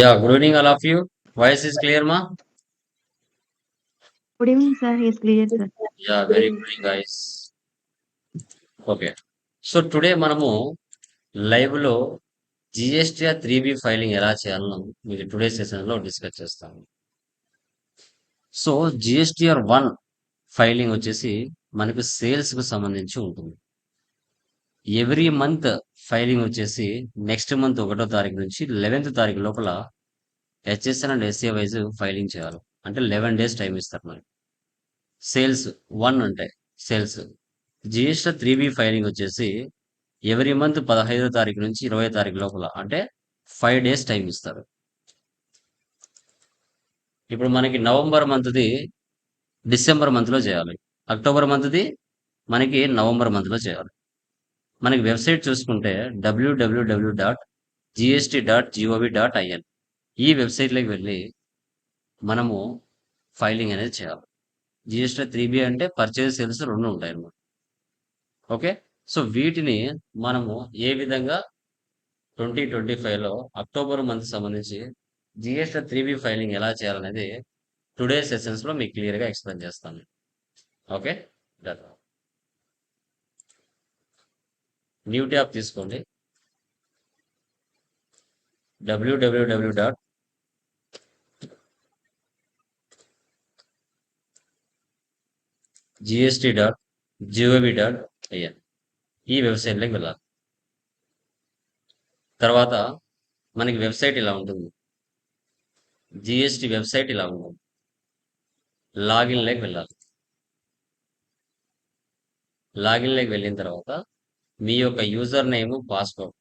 Yeah good evening all of you voice is clear మా good evening sir is clear sir yeah very good evening guys okay so today మనము లైవ్లో GSTR three B filing ఎలా చేయాలని మీరు today సెషన్లో discuss చేస్తాము. So GSTR one filing వచ్చేసి మనకు సేల్స్కు సంబంధించి ఉంటుంది. ఎవ్రీ మంత్ ఫైలింగ్ వచ్చేసి నెక్స్ట్ మంత్ ఒకటో తారీఖు నుంచి లెవెన్త్ తారీఖు లోపల HSN and SA wise filing చేయాలి. అంటే లెవెన్ డేస్ టైం ఇస్తారు మనకి సేల్స్ వన్ ఉంటాయి. Sales. GST three B filing వచ్చేసి ఎవరీ మంత్ పదహైదో తారీఖు నుంచి ఇరవై తారీఖు లోపల అంటే ఫైవ్ డేస్ టైం ఇస్తారు. ఇప్పుడు మనకి నవంబర్ మంత్ది డిసెంబర్ మంత్లో చేయాలి. అక్టోబర్ మంత్ది మనకి నవంబర్ మంత్లో చేయాలి. మనకి వెబ్సైట్ చూసుకుంటే WWW dot GST dot GOV dot IN ఈ వెబ్సైట్లోకి వెళ్ళి మనము ఫైలింగ్ అనేది చేయాలి. జిఎస్టీ త్రీ బి అంటే పర్చేజ్ సేల్స్ రెండు ఉంటాయి అన్నమాట. ఓకే? సో వీటిని మనము ఏ విధంగా ట్వంటీ ట్వంటీ ఫైవ్లో అక్టోబర్ మంత్ సంబంధించి జిఎస్టీ త్రీ బి ఫైలింగ్ ఎలా చేయాలనేది టుడే సెషన్స్లో మీకు క్లియర్గా ఎక్స్ప్లెయిన్ చేస్తాను. ఓకే? ధన్యవాదాలు న్యూ ట్యాబ్ తీసుకోండి. WWW dot GST dot GOV dot IN ఈ వెబ్సైట్లోకి వెళ్ళాలి. తర్వాత మనకి వెబ్సైట్ ఇలా ఉంటుంది. జిఎస్టి వెబ్సైట్ ఇలా ఉంటుంది. లాగిన్లోకి వెళ్ళాలి. లాగిన్లోకి వెళ్ళిన తర్వాత మీ యొక్క యూజర్ నేమ్ పాస్వర్డ్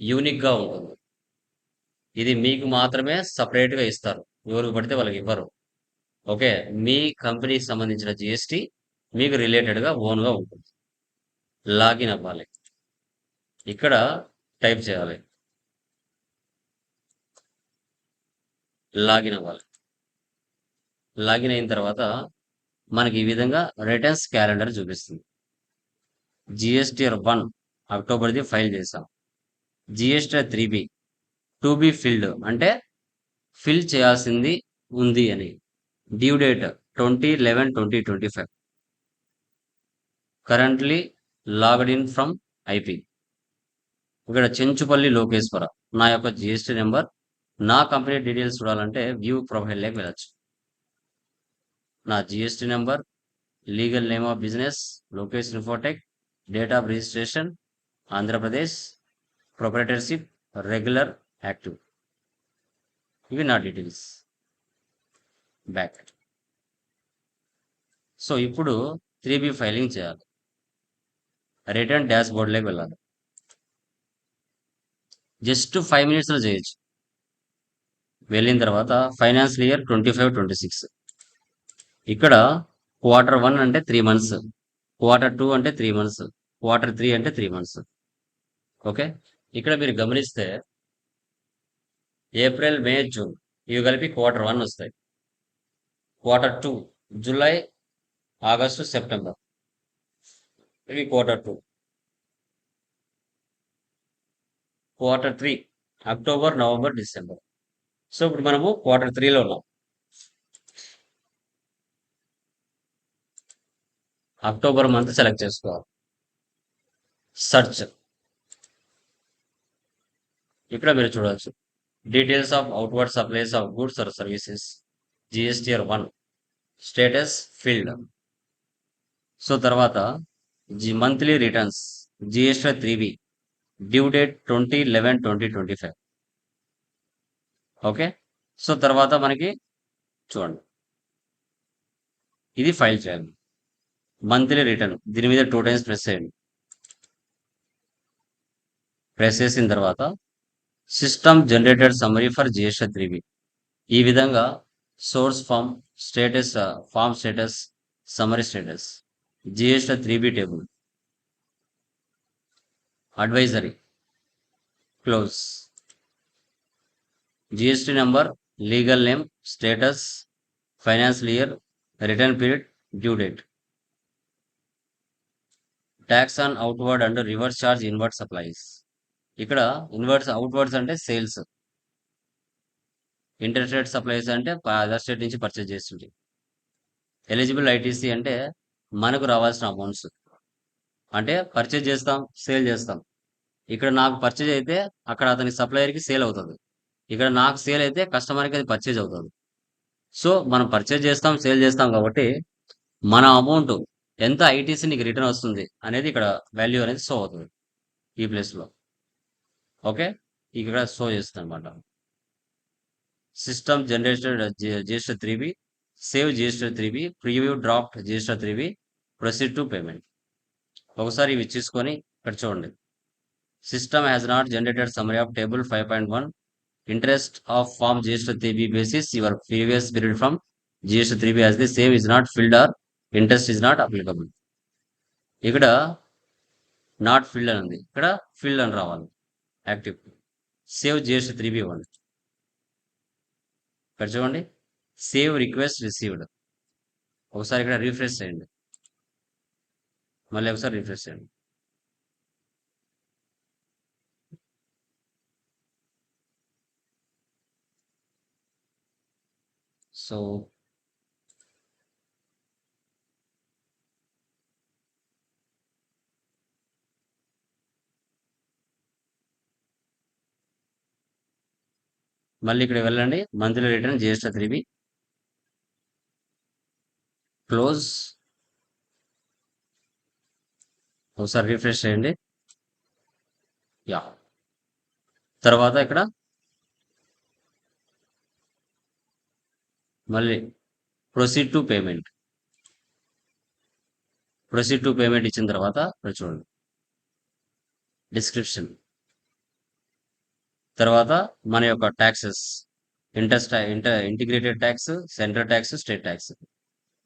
యూనిక్గా ఉంటుంది. ఇది మీకు మాత్రమే సపరేట్గా ఇస్తారు. ఎవరికి పడితే వాళ్ళకి ఇవ్వరు. ఓకే? మీ కంపెనీకి సంబంధించిన జిఎస్టి మీకు రిలేటెడ్గా ఓన్గా ఉంటుంది. లాగిన్ అవ్వాలి. ఇక్కడ టైప్ చేయాలి. లాగిన్ అవ్వాలి. లాగిన్ అయిన తర్వాత మనకి ఈ విధంగా రిటర్న్స్ క్యాలెండర్ చూపిస్తుంది. జిఎస్టీఆర్ వన్ అక్టోబర్ది ఫైల్ చేసాం GSTR three B. Two B filled అంటే ఫిల్ చేయాల్సింది ఉంది అని. Due date twenty eleven twenty twenty five. Currently logged in from IP. ఇక్కడ చెంచుపల్లి లోకేశ్వర. నా యొక్క జిఎస్టీ నెంబర్. నా కంపెనీ డీటెయిల్స్ చూడాలంటే వ్యూ ప్రొఫైల్లోకి వెళ్ళచ్చు. నా GST number legal name of business Lokesh Infotech date of registration Andhra Pradesh proprietorship regular active ఇవి నా డీటెయిల్స్ బ్యాక్ సో ఇప్పుడు త్రీ బి ఫైలింగ్ చేయాలి. రిటర్న్ డాష్ బోర్డ్లోకి వెళ్ళాలి. జస్ట్ ఫైవ్ మినిట్స్లో చేయొచ్చు. వెళ్ళిన తర్వాత financial year twenty five twenty six ఇక్కడ క్వార్టర్ వన్ అంటే త్రీ మంత్స్ క్వార్టర్ టూ అంటే త్రీ మంత్స్ క్వార్టర్ త్రీ అంటే త్రీ మంత్స్ ఓకే? ఇక్కడ మీరు గమనిస్తే ఏప్రిల్ మే జూన్ ఇవి కలిపి క్వార్టర్ వన్ వస్తాయి. Quarter two July August September ఇవి quarter two. Quarter three October November December. So ఇప్పుడు మనము క్వార్టర్ త్రీలో ఉన్నాం. అక్టోబర్ మంత్ సెలెక్ట్ చేసుకోవాలి. సర్చ్. ఇక్కడ మీరు చూడవచ్చు. Details of outward supplies of goods or services GSTR one status filed so తర్వాత G monthly returns GSTR three B due date twenty eleven twenty twenty five okay so తర్వాత మనకి చూడండి. ఇది file చేయాలి మంత్లీ రిటర్న్ దీని మీద two times press చేయండి. Press చేసిన తర్వాత system generated summary for GST three ఈ విధంగా source form status form status summary status GST three B table advisory close GST number legal name status financial year return period due date tax on outward and reverse charge inward supplies ఇక్కడ inwards outwards అంటే sales inter state supplies అంటే other state నుంచి purchase చేస్తుంది eligible ITC అంటే మనకు రావాల్సిన amounts అంటే purchase చేస్తాం సేల్ చేస్తాం. ఇక్కడ నాకు పర్చేజ్ అయితే అక్కడ అతని సప్లయర్కి సేల్ అవుతుంది. ఇక్కడ నాకు సేల్ అయితే కస్టమర్కి అది పర్చేజ్ అవుతుంది. సో మనం పర్చేజ్ చేస్తాం సేల్ చేస్తాం కాబట్టి మన అమౌంట్ ఎంత ఐటీసీ నీకు రిటర్న్ వస్తుంది అనేది ఇక్కడ వాల్యూ అనేది షో అవుతుంది ఈ ప్లేస్లో ఓకే? ఇక్కడ షో చేస్తుంది అనమాట system generated GSTR three B save GSTR three B preview draft GSTR three B proceed to payment ఒకసారి ఇవి చూసుకొని ఇక్కడ చూడండి. System has not generated summary of table five point one interest of form GSTR three B basis your previous period from GSTR three B as the save is not filed or interest is not applicable ఇక్కడ not filed అని ఉంది. ఇక్కడ filed అని రావాలి. Active. Save GST three B ఇవ్వండి ఇక్కడ చూడండి. Save request received. ఒకసారి ఇక్కడ రిఫ్రెష్ చేయండి. మళ్ళీ ఒకసారి రిఫ్రెష్ చేయండి. సో మళ్ళీ ఇక్కడ వెళ్ళండి. Monthly return GST three B close. ఒకసారి రిఫ్రెష్ చేయండి. యా. తర్వాత ఇక్కడ మళ్ళీ proceed to payment. Proceed to payment ఇచ్చిన తర్వాత ఇక్కడ చూడండి. డిస్క్రిప్షన్. తర్వాత మన యొక్క taxes interest inter integrated tax central tax state tax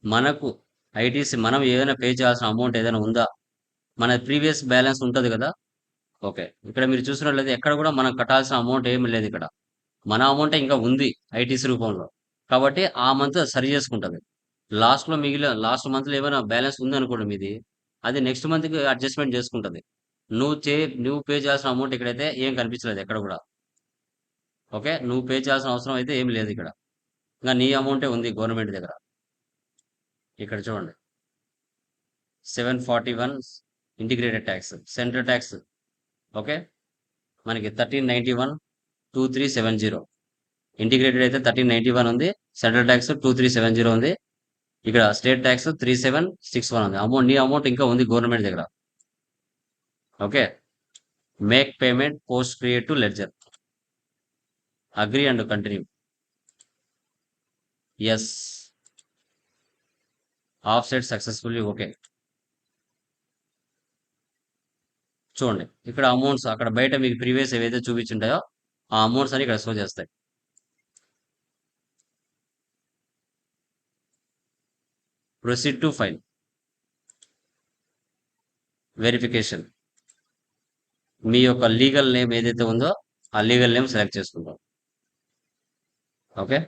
మనకు ఐటీసీ మనం ఏదైనా పే చేయాల్సిన అమౌంట్ ఏదైనా ఉందా? మన ప్రీవియస్ బ్యాలెన్స్ ఉంటుంది కదా? ఓకే ఇక్కడ మీరు చూసినట్లయితే ఎక్కడ కూడా మనం కట్టాల్సిన అమౌంట్ ఏమి లేదు ఇక్కడ. మన అమౌంట్ ఇంకా ఉంది ఐటీసీ రూపంలో. కాబట్టి ఆ మంత్ సరి చేసుకుంటుంది. లాస్ట్లో మిగిలిన లాస్ట్ మంత్లో ఏమైనా బ్యాలెన్స్ ఉంది అనుకోండి మీది అది నెక్స్ట్ మంత్కి అడ్జస్ట్మెంట్ చేసుకుంటుంది. నువ్వు చే నువ్వు పే చేయాల్సిన అమౌంట్ ఇక్కడైతే ఏం కనిపించలేదు ఎక్కడ కూడా. ఓకే? నువ్వు పే చేయాల్సిన అవసరం అయితే ఏం లేదు ఇక్కడ. ఇంకా నీ అమౌంటే ఉంది గవర్నమెంట్ దగ్గర. ఇక్కడ చూడండి. Seven forty one integrated tax central tax okay? మనకి thirteen ninety one two three seven zero. Integrated అయితే థర్టీన్ నైంటీ వన్ ఉంది central tax two three seven zero ఉంది. ఇక్కడ state tax three seven six one ఉంది. Amount నీ amount ఇంకా ఉంది government దగ్గర. Okay? Make payment post create to ledger. Agree and continue yes offset successfully okay చూడండి ఇక్కడ అమౌంట్స్ అక్కడ బయట మీకు ప్రీవియస్ ఏవైతే చూపించుంటాయో ఆ అమౌంట్స్ అని ఇక్కడ షో చేస్తాయి. ప్రొసీడ్ టు ఫైల్ వెరిఫికేషన్ మీ యొక్క లీగల్ నేమ్ ఏదైతే ఉందో ఆ లీగల్ నేమ్ సెలెక్ట్ చేసుకుంటాం. ఓకే?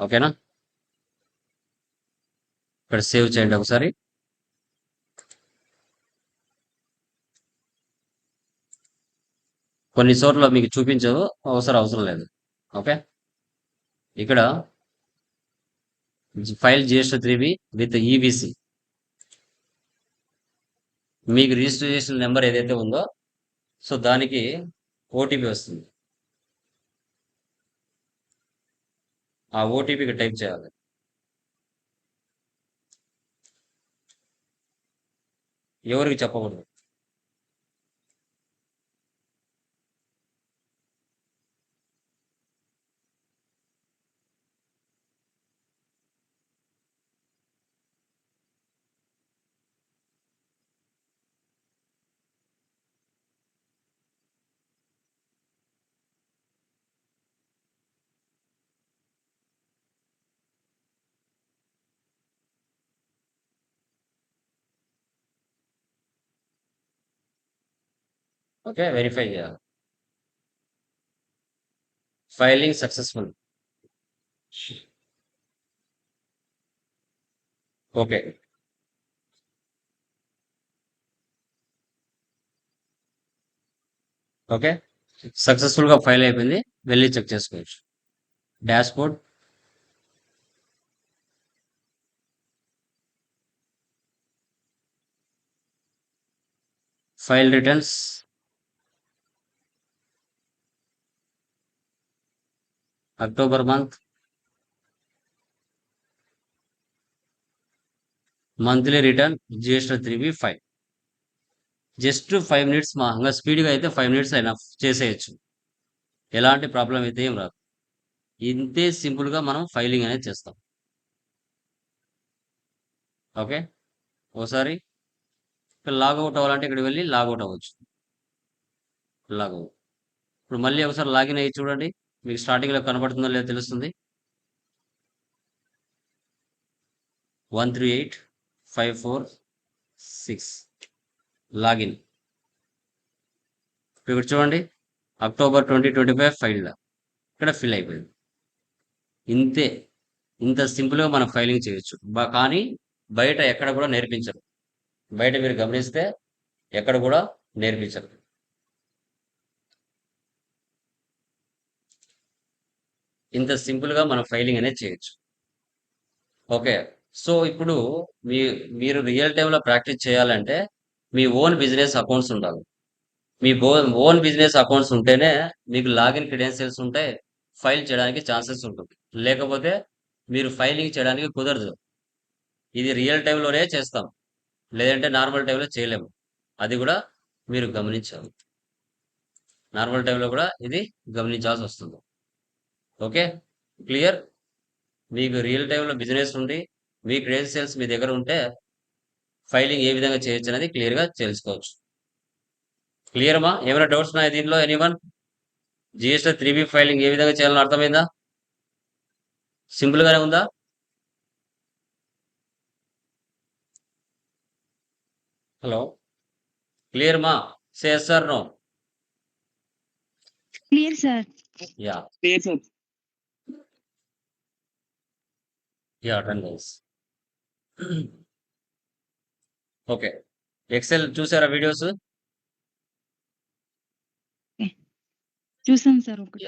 ఓకేనా? ఇక్కడ సేవ్ చేయండి ఒకసారి. కొన్ని చోట్ల మీకు చూపించదు అవసరం అవసరం లేదు. ఓకే? ఇక్కడ file GST three B with EVC మీకు రిజిస్టర్ చేసిన నెంబర్ ఏదైతే ఉందో సో దానికి ఓటీపీ వస్తుంది. ఆ ఓటీపీకి టైప్ చేయాలి. ఎవరికి చెప్పకూడదు. ఓకే వెరిఫై చేయాలి. Filing successful. Okay. Okay. Successful file అయిపోయింది వెళ్ళి చెక్ చేసుకోవచ్చు. Dashboard. File returns October month. Monthly return GST three B five just five minutes మా ఇంకా స్పీడ్గా అయితే ఫైవ్ మినిట్స్ అయినా చేసేయచ్చు. ఎలాంటి ప్రాబ్లం అయితే ఏం రాదు. ఇంతే సింపుల్గా మనం ఫైలింగ్ అనేది చేస్తాం. ఓకే ఓసారి లాగౌట్ అవ్వాలంటే ఇక్కడికి వెళ్ళి లాగౌట్ అవ్వచ్చు. లాగౌట్ ఇప్పుడు మళ్ళీ ఒకసారి లాగిన్ అయ్యి చూడండి. మీకు స్టార్టింగ్లో కనబడుతుందో లేదో తెలుస్తుంది. One three eight five four six login ఇక్కడ చూడండి. October twenty twenty five file ఇక్కడ ఫిల్ అయిపోయింది. ఇంతే. ఇంత సింపుల్గా మనం ఫైలింగ్ చేయొచ్చు. కానీ బయట ఎక్కడ కూడా నేర్పించరు. బయట మీరు గమనిస్తే ఎక్కడ కూడా నేర్పించరు. ఇంత సింపుల్గా మనం ఫైలింగ్ అనేది చేయొచ్చు. ఓకే. సో ఇప్పుడు మీ మీరు రియల్ టైంలో ప్రాక్టీస్ చేయాలంటే మీ ఓన్ బిజినెస్ అకౌంట్స్ ఉండాలి. మీ ఓన్ బిజినెస్ అకౌంట్స్ ఉంటేనే మీకు లాగిన్ క్రెడెన్షియల్స్ ఉంటే ఫైల్ చేయడానికి ఛాన్సెస్ ఉంటుంది. లేకపోతే మీరు ఫైలింగ్ చేయడానికి కుదరదు. ఇది రియల్ టైంలోనే చేస్తాం. లేదంటే నార్మల్ టైంలో చేయలేము. అది కూడా మీరు గమనించాలి. నార్మల్ టైంలో కూడా ఇది గమనించాల్సి వస్తుంది. ఓకే? క్లియర్? మీకు రియల్ టైంలో బిజినెస్ ఉండి మీ క్రెడెన్షియల్స్ మీ దగ్గర ఉంటే ఫైలింగ్ ఏ విధంగా చేయొచ్చు అనేది క్లియర్గా తెలుసుకోవచ్చు. క్లియర్ మా ఏమైనా డౌట్స్ ఉన్నాయా దీనిలో anyone? GST three B filing ఏ విధంగా చేయాలని అర్థమైందా? సింపుల్ గానే ఉందా? హలో? క్లియర్ మా say sir no Clear, sir. Yeah Clear, sir. Yeah ten days okay excel చూసారా వీడియోస్ చూసాం సార్ ఒకటి.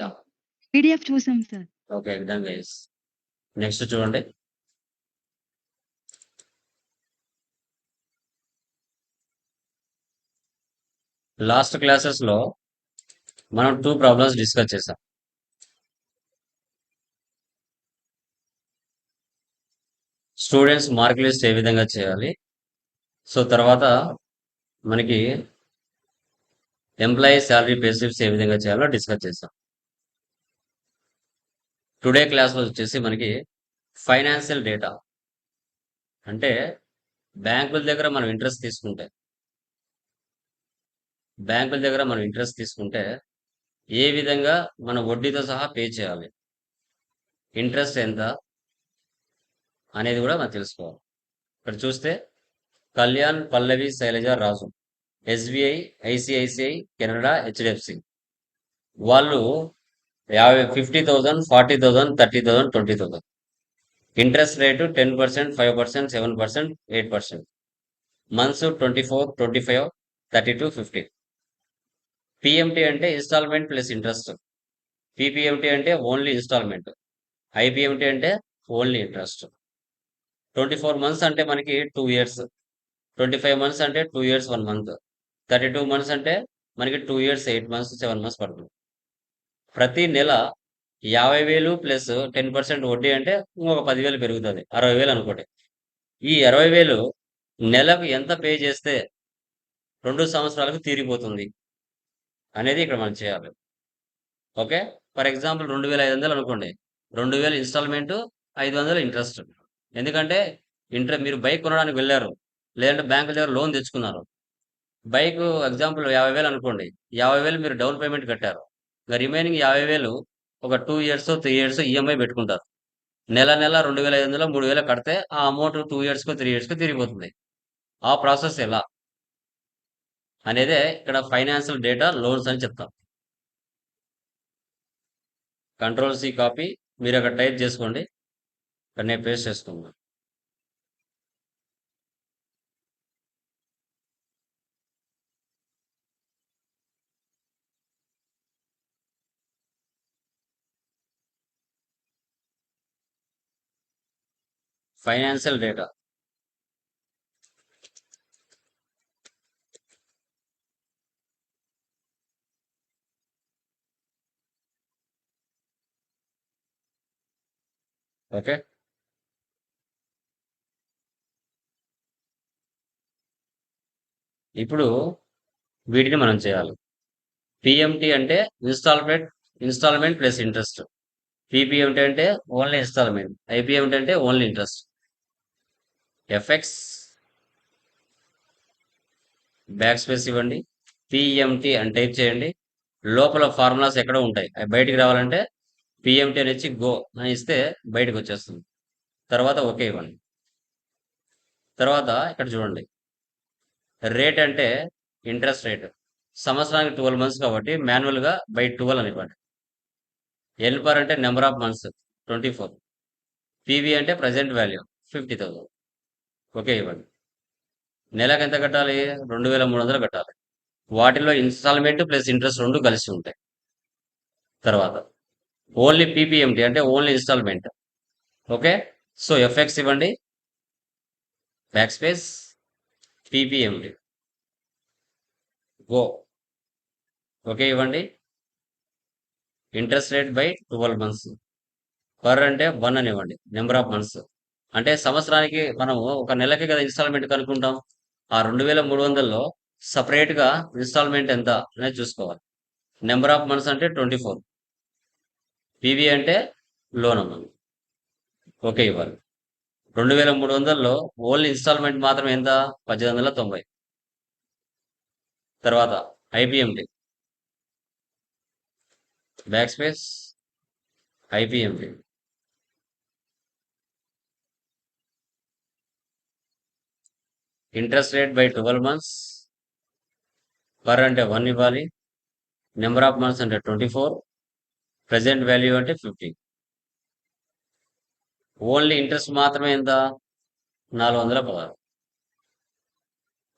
పీడిఎఫ్ చూసాం sir. Okay done guys next చూడండి. లాస్ట్ క్లాసెస్లో మనం టూ ప్రాబ్లమ్స్ డిస్కస్ చేసాం. స్టూడెంట్స్ మార్క్ లిస్ట్ ఏ విధంగా చేయాలి? సో తర్వాత మనకి ఎంప్లాయీ శాలరీ పేసిప్స్ ఏ విధంగా చేయాలో డిస్కస్ చేసాం టుడే క్లాస్లో వచ్చేసి మనకి ఫైనాన్షియల్ డేటా. అంటే బ్యాంకుల దగ్గర మనం ఇంట్రెస్ట్ తీసుకుంటే బ్యాంకుల దగ్గర మనం ఇంట్రెస్ట్ తీసుకుంటే ఏ విధంగా మన వడ్డీతో సహా పే చేయాలి? ఇంట్రెస్ట్ ఎంత? అనేది కూడా మనం తెలుసుకోవాలి. ఇక్కడ చూస్తే Kalyan Pallavi Shailaja Raju SBI ICICI Canada HDFC. వాళ్ళు యాభై fifty thousand forty thousand thirty thousand twenty thousand interest rate ten percent five percent seven percent eight percent. Months twenty four twenty five thirty two fifty. PMT అంటే installment plus interest. PPMT అంటే only installment. IPMT అంటే only interest. Twenty four months అంటే మనకి two years twenty five months అంటే two years one month thirty two months అంటే మనకి two years eight months seven months పడుతుంది. ప్రతి నెల యాభై వేలు ప్లస్ టెన్ పర్సెంట్ వడ్డీ అంటే ఇంకొక పదివేలు పెరుగుతుంది. అరవై వేలు అనుకోండి. ఈ అరవై వేలు నెలకు ఎంత పే చేస్తే రెండు సంవత్సరాలకు తీరిపోతుంది అనేది ఇక్కడ మనం చేయాలి. ఓకే ఫర్ ఎగ్జాంపుల్ రెండు వేల ఐదు వందలు అనుకోండి. రెండు వేలు ఇన్స్టాల్మెంట్ ఐదు వందలు ఇంట్రెస్ట్ ఎందుకంటే ఇంటర్ మీరు బైక్ కొనడానికి వెళ్ళారు లేదంటే బ్యాంకుల దగ్గర లోన్ తెచ్చుకున్నారు. బైక్ ఎగ్జాంపుల్ యాభై వేలు అనుకోండి యాభై వేలు మీరు డౌన్ పేమెంట్ కట్టారు. ఇంకా రిమైనింగ్ యాభై వేలు ఒక two years three years EMI పెట్టుకుంటారు. నెల నెల రెండు వేల ఐదు వందలు మూడు వేలు కడితే ఆ అమౌంట్ టూ ఇయర్స్కో త్రీ ఇయర్స్కో తిరిగిపోతుంది. ఆ ప్రాసెస్ ఎలా? అనేదే ఇక్కడ ఫైనాన్షియల్ డేటా లోన్స్ అని చెప్తాం. కంట్రోల్ సి కాపీ మీరు అక్కడ టైప్ చేసుకోండి. करने पे सेस दूँगा फाइनेंशियल डेटा ओके okay? ఇప్పుడు వీటిని మనం చేయాలి. పిఎంటి అంటే installment installment plus interest PPMT అంటే ఓన్లీ ఇన్స్టాల్మెంట్ ఐపిఎంటి అంటే only interest FX back space ఇవ్వండి. పిఎంటి అని టైప్ చేయండి. లోపల ఫార్ములాస్ ఎక్కడ ఉంటాయి. అవి బయటికి రావాలంటే పిఎంటి అని ఇచ్చి గో అని ఇస్తే బయటకు వచ్చేస్తుంది. తర్వాత ఓకే ఇవ్వండి. తర్వాత ఇక్కడ చూడండి. రేట్ అంటే ఇంట్రెస్ట్ రేట్. సంవత్సరానికి ట్వెల్వ్ మంత్స్ కాబట్టి మాన్యువల్గా బై ట్వెల్వ్ అని ఇవ్వండి. ఎల్ పర్ అంటే number of months twenty four. PV అంటే present value fifty thousand. Okay ఇవ్వండి. నెలకు ఎంత కట్టాలి? రెండు వేల మూడు వందలు కట్టాలి. వాటిలో ఇన్స్టాల్మెంట్ ప్లస్ ఇంట్రెస్ట్ రెండు కలిసి ఉంటాయి. తర్వాత ఓన్లీ పీపీఎంటీ అంటే only installment. Okay? So FX ఇవ్వండి. Back space. PPMT go okay ఇవ్వండి. Interest rate by twelve months. Per అంటే వన్ అని ఇవ్వండి. నెంబర్ ఆఫ్ మంత్స్ అంటే సంవత్సరానికి మనము ఒక నెలకి కదా ఇన్స్టాల్మెంట్ కనుక్కుంటాం. ఆ రెండు వేల మూడు వందల్లో సపరేట్గా ఇన్స్టాల్మెంట్ ఎంత అనేది చూసుకోవాలి. నెంబర్ ఆఫ్ మంత్స్ అంటే ట్వంటీ ఫోర్ పీవీ అంటే లోన్ అమౌంట్. ఓకే ఇవ్వాలి. రెండు వేల మూడు వందల్లో ఓన్లీ ఇన్స్టాల్మెంట్ మాత్రం ఎంత? పద్దెనిమిది వందల తొంభై. తర్వాత IPMT back space IPMT interest rate by twelve months. Per అంటే వన్ ఇవ్వాలి. నెంబర్ ఆఫ్ మంత్స్ అంటే ట్వంటీ ఫోర్. ప్రజెంట్ వాల్యూ అంటే ఫిఫ్టీ. ఓన్లీ ఇంట్రెస్ట్ మాత్రమే ఎంత? నాలుగు వందల పదహారు.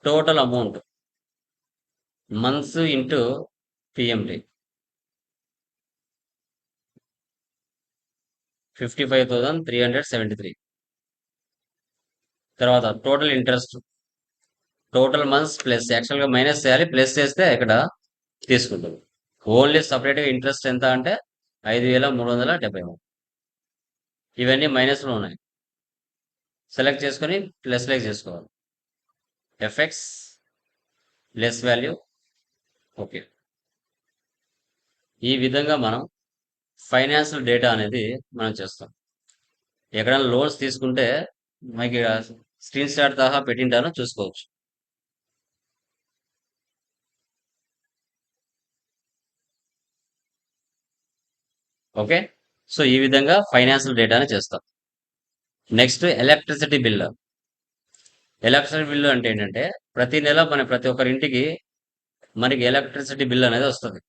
Total amount months into PMT. Fifty five thousand three hundred seventy three. తర్వాత total interest total months plus యాక్చువల్గా మైనస్ చేయాలి ప్లస్ చేస్తే ఇక్కడ తీసుకుంటుంది. ఓన్లీ సపరేట్గా ఇంట్రెస్ట్ ఎంత అంటే ఐదు వేల మూడు వందల డెబ్బై మూడు. ఇవన్నీ మైనస్లో ఉన్నాయి. సెలెక్ట్ చేసుకొని ప్లస్ లైక్ చేసుకోవాలి. ఎఫెక్ట్స్ లెస్ వాల్యూ ఓకే ఈ విధంగా మనం ఫైనాన్షియల్ డేటా అనేది మనం చేస్తాం. ఎక్కడైనా లోన్స్ తీసుకుంటే మనకి స్క్రీన్ షాట్ దాకా పెట్టింటారో చూసుకోవచ్చు. ఓకే సో ఈ విధంగా ఫైనాన్షియల్ డేటాని చేస్తాం. Next electricity bill electricity bill అంటే ఏంటంటే ప్రతి నెల మన ప్రతి ఒక్కరి ఇంటికి మనకి ఎలక్ట్రిసిటీ బిల్ అనేది వస్తుంది.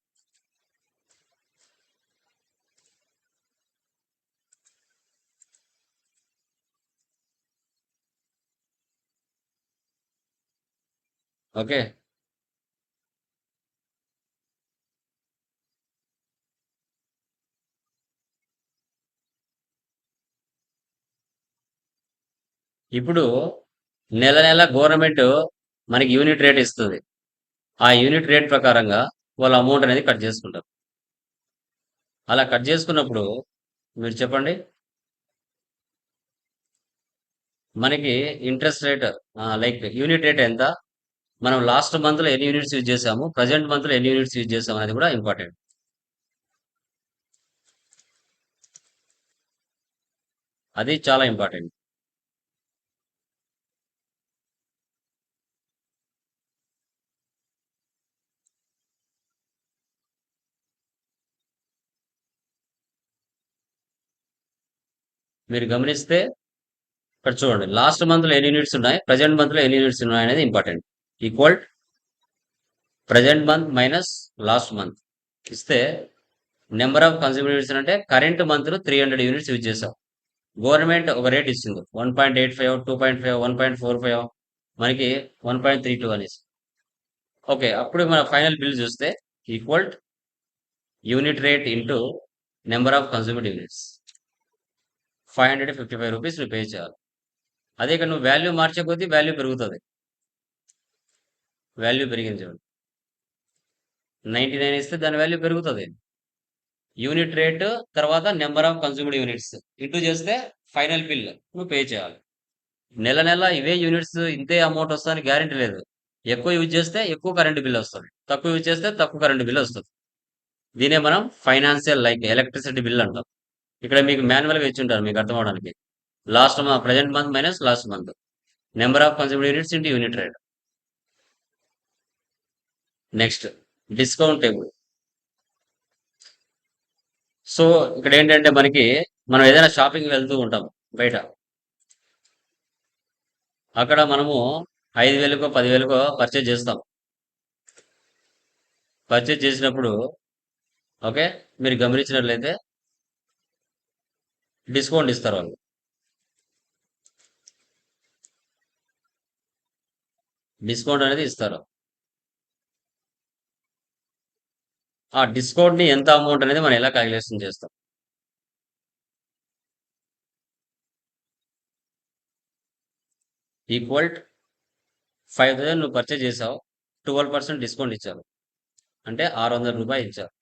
ఓకే ఇప్పుడు నెల నెల గవర్నమెంట్ మనకి యూనిట్ రేట్ ఇస్తుంది. ఆ యూనిట్ రేట్ ప్రకారంగా వాళ్ళ అమౌంట్ అనేది కట్ చేసుకుంటారు. అలా కట్ చేసుకున్నప్పుడు మీరు చెప్పండి? మనకి interest rate like unit rate ఎంత? మనం లాస్ట్ మంత్లో ఎన్ని యూనిట్స్ యూజ్ చేసాము ప్రజెంట్ మంత్లో ఎన్ని యూనిట్స్ యూజ్ చేసాము అనేది కూడా ఇంపార్టెంట్ అది చాలా ఇంపార్టెంట్ మీరు గమనిస్తే ఇక్కడ చూడండి లాస్ట్ మంత్లో ఎన్ని యూనిట్స్ ఉన్నాయి? ప్రజెంట్ మంత్లో ఎన్ని యూనిట్స్ ఉన్నాయి అనేది important equal present month minus last month ఇస్తే నెంబర్ ఆఫ్ కన్స్యూమర్ యూనిట్స్ అంటే కరెంట్ మంత్లో త్రీ హండ్రెడ్ యూనిట్స్ యూజ్ చేసాం గవర్నమెంట్ ఒక రేట్ ఇచ్చింది one point eight five two point five one point four five మనకి వన్ పాయింట్ త్రీ టూ అనేసి. Okay అప్పుడు మన ఫైనల్ బిల్ చూస్తే equal unit rate into number of consumer units five hundred fifty five rupees pay చేయాలి. అదే ఇక్కడ నువ్వు value మార్చే కొద్దీ వాల్యూ పెరుగుతుంది. వాల్యూ పెరిగింది చూడండి నైంటీ నైన్ ఇస్తే దాని వాల్యూ పెరుగుతుంది. యూనిట్ రేట్ తర్వాత number of consumed units. Into చేస్తే ఫైనల్ బిల్ నువ్వు పే చేయాలి. నెల నెల ఇవే యూనిట్స్ ఇంతే అమౌంట్ వస్తుందని గ్యారెంటీ లేదు. ఎక్కువ యూజ్ చేస్తే ఎక్కువ కరెంట్ బిల్ వస్తుంది. తక్కువ యూజ్ చేస్తే తక్కువ కరెంట్ బిల్ వస్తుంది. దీనే మనం ఫైనాన్షియల్ లైక్ ఎలక్ట్రిసిటీ బిల్ అంటాం. ఇక్కడ మీకు మాన్యువల్గా ఇచ్చి ఉంటారు మీకు అర్థం అవడానికి. Last present month minus last month number of consumed units into unit rate next discount table so ఇక్కడ ఏంటంటే మనకి మనం ఏదైనా షాపింగ్ వెళ్తూ ఉంటాం బయట. అక్కడ మనము ఐదు వేలకో పదివేలకో పర్చేజ్ చేస్తాం. పర్చేజ్ చేసినప్పుడు ఓకే మీరు గమనించినట్లయితే డిస్కౌంట్ ఇస్తారు వాళ్ళు. డిస్కౌంట్ అనేది ఇస్తారు. ఆ డిస్కౌంట్ని ఎంత అమౌంట్ అనేది మనం ఎలా క్యాలిక్యులేషన్ చేస్తాం? ఈక్వల్ ఫైవ్ థౌసండ్ నువ్వు పర్చేజ్ చేసావు ట్వెల్వ్ పర్సెంట్ డిస్కౌంట్ ఇచ్చారు. అంటే ఆరు వందల రూపాయలు ఇచ్చారు.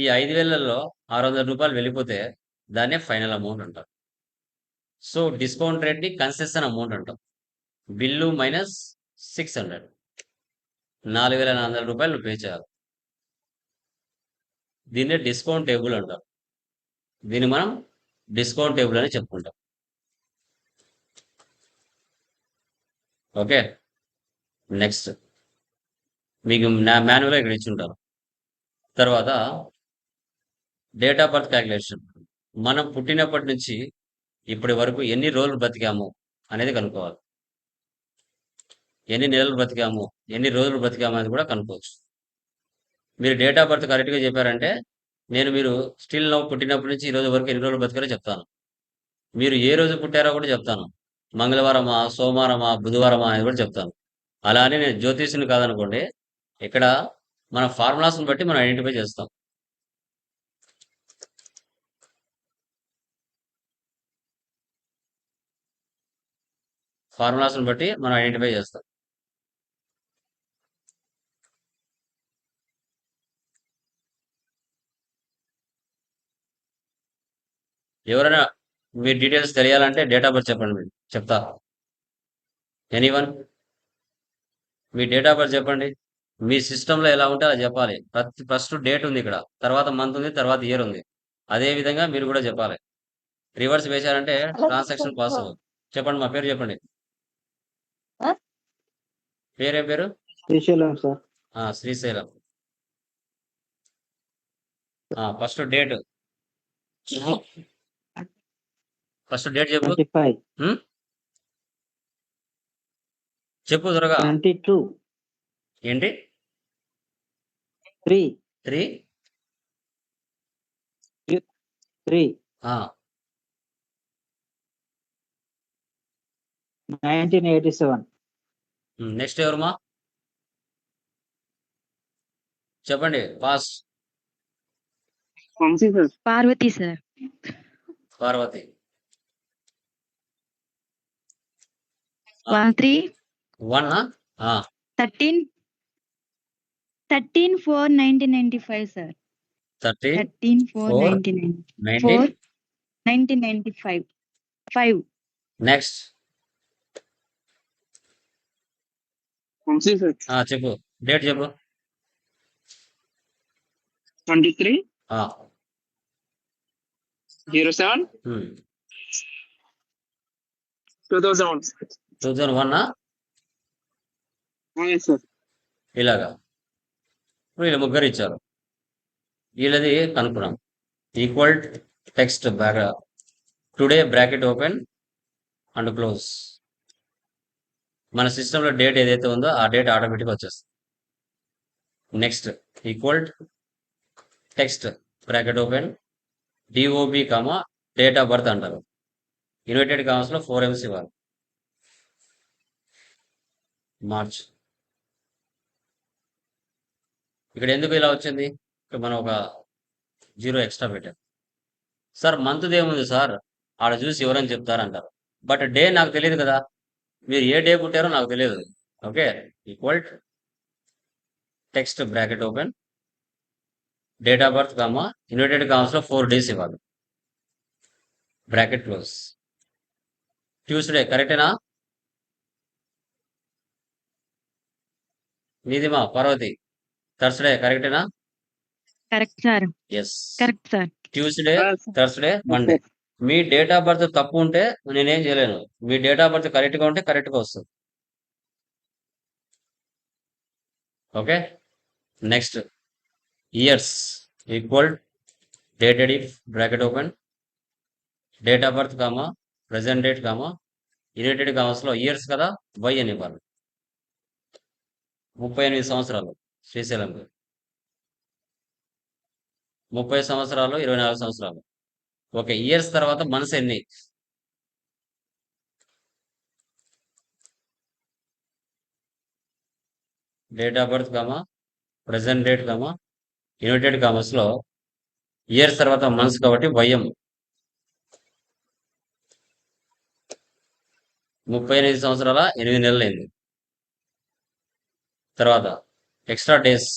ఈ ఐదు వేలలో ఆరు వందల రూపాయలు వెళ్ళిపోతే దాన్నే ఫైనల్ అమౌంట్ అంటారు. సో డిస్కౌంట్ రేట్ని కన్సెషన్ అమౌంట్ అంటాం. Bill minus six hundred. నాలుగు వేల నాలుగు వందల రూపాయలు పే చేయాలి. దీన్నే డిస్కౌంట్ టేబుల్ అంటాం. దీన్ని మనం డిస్కౌంట్ టేబుల్ అని చెప్పుకుంటాం. ఓకే? నెక్స్ట్. మీకు మాన్యువల్గా మాన్యువల్ ఇక్కడ ఇచ్చి ఉంటారు తర్వాత డేట్ ఆఫ్ బర్త్ క్యాలిక్యులేషన్ మనం పుట్టినప్పటి నుంచి ఇప్పటి వరకు ఎన్ని రోజులు బ్రతికాము అనేది కనుక్కోవాలి. ఎన్ని నెలలు బ్రతికాము ఎన్ని రోజులు బ్రతికాము అనేది కూడా కనుక్కోవచ్చు. మీరు డేట్ ఆఫ్ బర్త్ కరెక్ట్గా చెప్పారంటే నేను మీరు స్టిల్ నవ్వు పుట్టినప్పటి నుంచి ఈ రోజు వరకు ఎన్ని రోజులు బ్రతికారో చెప్తాను. మీరు ఏ రోజు పుట్టారో కూడా చెప్తాను. మంగళవారమా సోమవారమా బుధవారమా అనేది కూడా చెప్తాను. అలా అని నేను జ్యోతిష్ని కాదనుకోండి ఇక్కడ మన ఫార్ములాస్ని బట్టి మనం ఐడెంటిఫై చేస్తాం. ఫార్ములాస్ని బట్టి మనం ఐడెంటిఫై చేస్తాం. ఎవరైనా మీ డీటెయిల్స్ తెలియాలంటే డేట్ ఆఫ్ బర్త్ చెప్పండి మీరు. చెప్తా. ఎనీవన్? మీ డేట్ ఆఫ్ బర్త్ చెప్పండి. మీ సిస్టంలో ఎలా ఉంటే అలా చెప్పాలి. ప్రతి ఫస్ట్ డేట్ ఉంది ఇక్కడ. తర్వాత మంత్ ఉంది తర్వాత ఇయర్ ఉంది. అదే విధంగా మీరు కూడా చెప్పాలి. రివర్స్ వేశారంటే ట్రాన్సాక్షన్ పాస్ చెప్పండి మా పేరు చెప్పండి. పేరేం పేరు? శ్రీశైలం సార్. ఆ, Srisailam. First date. First date చెప్పు. చెప్పు త్వరగా. Twenty two. ఏంటి? త్రీ. త్రీ? త్రీ. ఆ, నైన్టీన్ ఎయిటీ సెవెన్. నెక్స్ట్ ఎవరమ్మా చెప్పండి pass Parvati sir. Parvati. One three one thirteen thirteen four nineteen ninety five sir thirty thirteen four Four. Ninety nine nineteen four nineteen ninety five five next Vamsi sir చెప్పు. Date చెప్పు. Twenty three zero seven two one two thousand one ఇలాగా. ఇప్పుడు వీళ్ళు ముగ్గురు ఇచ్చారు. వీళ్ళది కనుక్కున్నాం. Equal text back today bracket open and close మన సిస్టంలో డేట్ ఏదైతే ఉందో ఆ డేట్ ఆటోమేటిక్గా వచ్చేస్తుంది. Next equal text bracket open DOB comma date of birth అంటారు. ఇన్వర్టెడ్ కామర్స్లో ఫోర్ ఎంస్ ఇవ్వాలి. మార్చ్ ఇక్కడ ఎందుకు ఇలా వచ్చింది? ఇక్కడ మనం ఒక జీరో ఎక్స్ట్రా పెట్టాం. సార్ మంత్ది ఏముంది సార్ ఆడ చూసి ఎవరని చెప్తారంటారు. బట్ డే నాకు తెలియదు కదా. మీరు ఏ డే పుట్టారో నాకు తెలియదు. Okay equal text bracket open date of birth comma inverted కామర్స్లో ఫోర్ డేస్ ఇవ్వాలి. బ్రాకెట్ క్లోజ్ ట్యూస్డే కరెక్టేనా నీదిమా పార్వతి. థర్స్డే కరెక్టేనా correct sir yes correct sir Tuesday Thursday Monday me date of birth తప్పు ఉంటే నేనేం చేయలేను. మీ డేట్ ఆఫ్ బర్త్ కరెక్ట్గా ఉంటే కరెక్ట్గా వస్తుంది. Okay next years equal dated if bracket open date of birth comma present date comma united కామర్స్లో years కదా వై అని ఇవ్వాలి. ముప్పై ఎనిమిది సంవత్సరాలు శ్రీశైలం గారు ముప్పై సంవత్సరాలు ఇరవై నాలుగు సంవత్సరాలు. ఓకే ఇయర్స్ తర్వాత మనసు ఎన్ని date of birth comma present date comma united కామర్స్లో ఇయర్స్ తర్వాత మనసు కాబట్టి వయం ముప్పై ఎనిమిది సంవత్సరాల ఎనిమిది నెలలు అయింది. తర్వాత extra days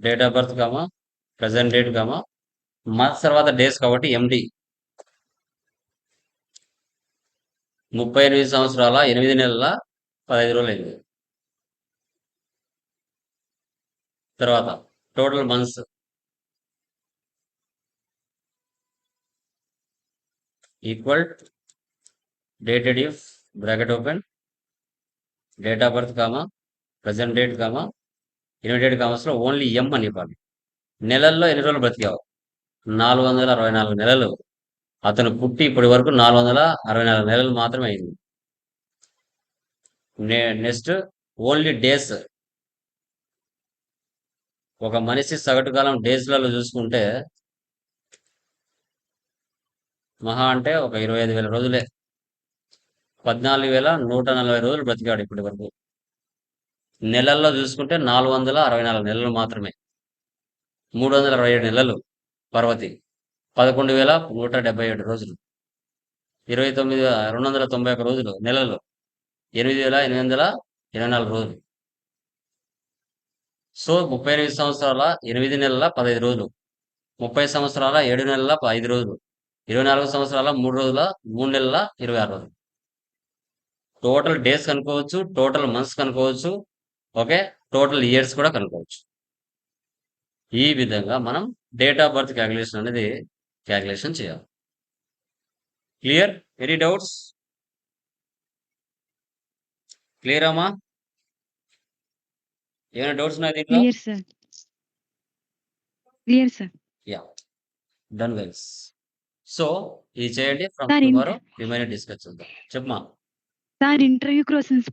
date of birth comma present date comma months తర్వాత డేస్ కాబట్టి ఎండి ముప్పై ఎనిమిది సంవత్సరాల ఎనిమిది నెలల పదహైదు రోజులు అయింది తర్వాత total months equal dated if bracket open date of birth comma present date comma united commas only M అని ఇవ్వాలి నెలల్లో ఎన్ని రోజులు బ్రతికావు? నాలుగు వందల అరవై నాలుగు నెలలు. అతను పుట్టి ఇప్పటి వరకు నాలుగు వందల అరవై నాలుగు నెలలు మాత్రమే అయింది. Next only days. ఒక మనిషి సగటు కాలం డేస్లలో చూసుకుంటే మహా అంటే ఒక ఇరవై ఐదు వేల రోజులే. పద్నాలుగు వేల నూట నలభై రోజులు బ్రతికాడు ఇప్పటి వరకు. నెలల్లో చూసుకుంటే నాలుగు వందల అరవై నాలుగు నెలలు మాత్రమే. మూడు వందల అరవై ఏడు నెలలు పర్వతి. పదకొండు వేల నూట డెబ్బై ఏడు రోజులు. ఇరవై తొమ్మిది రెండు వందల తొంభై ఒక రోజులు నెలలు. ఎనిమిది వేల ఎనిమిది వందల ఇరవై నాలుగు రోజులు. సో ముప్పై ఎనిమిది సంవత్సరాల ఎనిమిది నెలల పదహైదు రోజులు. ముప్పై సంవత్సరాల ఏడు నెలల ఐదు రోజులు. ఇరవై నాలుగు సంవత్సరాల మూడు రోజుల మూడు నెలల ఇరవై ఆరు రోజులు. టోటల్ డేస్ కనుక్కోవచ్చు టోటల్ మంత్స్ కనుక్కోవచ్చు ఓకే? టోటల్ ఇయర్స్ కూడా కనుక్కోవచ్చు. ఈ విధంగా మనం డేట్ ఆఫ్ బర్త్ క్యాలిక్యులేషన్ అనేది క్యాలిక్యులేషన్ చేయాలి. క్లియర్ ఎనీ డౌట్స్ క్లియర్ అమ్మా? ఏమైనా డౌట్స్ ఉన్నాయి దీంట్లో? Clear sir clear sir ya done wells so ఇది చేయండి. ఫ్రమ్ టుమారో డిస్కస్ చేద్దాం చెప్పమా సార్ ఇంటర్వ్యూ క్వశ్చన్స్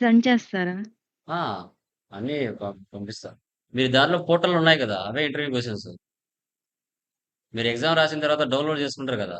సెండ్ చేస్తారా? ఆ, అన్నీ పం- పంపిస్తా. మీరు దానిలో పోర్టల్ ఉన్నాయి కదా అవే ఇంటర్వ్యూ క్వశ్చన్స్. మీరు ఎగ్జామ్ రాసిన తర్వాత డౌన్లోడ్ చేసుకుంటారు కదా.